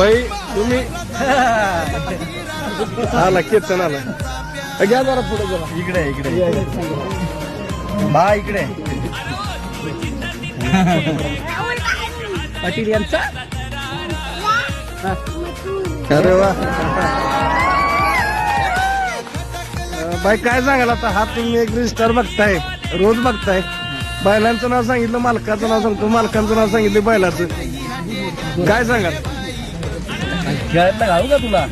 बाई तुम्ही? आला केतन आला घ्या जरा पुढे जरा. इकडे इकडे. बा इकडे. पाटील यांचा? अरे वा. बाई काय सांगाल आता? हा तुम्ही एक रजिस्टर बघताय रोज बघताय. बैलांचं नाव सांगितलं मालकाचं नाव सांगतो. मालकांचं नाव सांगितलं बैलाचं. काय सांगाल? खेळायला घालू का तुला?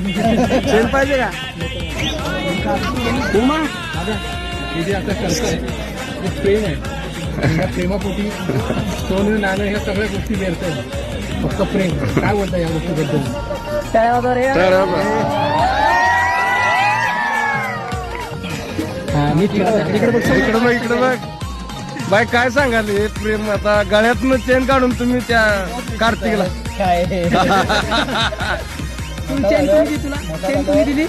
पाहिजे का? उमा? प्रेम आहे. प्रेमापोटी सोनं नाणं ह्या सगळ्या गोष्टी मिळतात फक्त प्रेम. काय बोलता या गोष्टीबद्दल? काय वगैरे हा मी इकडं बघ इकडं बघ बाय काय सांगाल हे प्रेम? आता गळ्यातनं चेन काढून तुम्ही त्या कार्तिकला. काय चेन कोणी दिली तुला चेन कोणी दिली.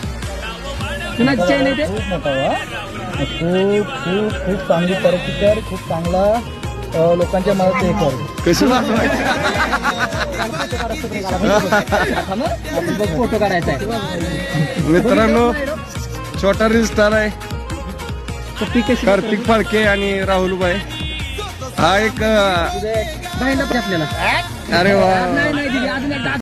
पुन्हा चेन येते. खूप मोठा वा खूप खूप खूप चांगली तरक्की कर खूप चांगला अं, लोकांच्या मदत हे कर. कशी वाजवायची फोटो काढायचा आहे मित्रांनो छोटा आहे तर ती कशी कार्तिक फाळके आणि राहुल बाई हा एक अं, बाहेर आपल्याला. अरे वा. नाही नाही दिली अजून एकदा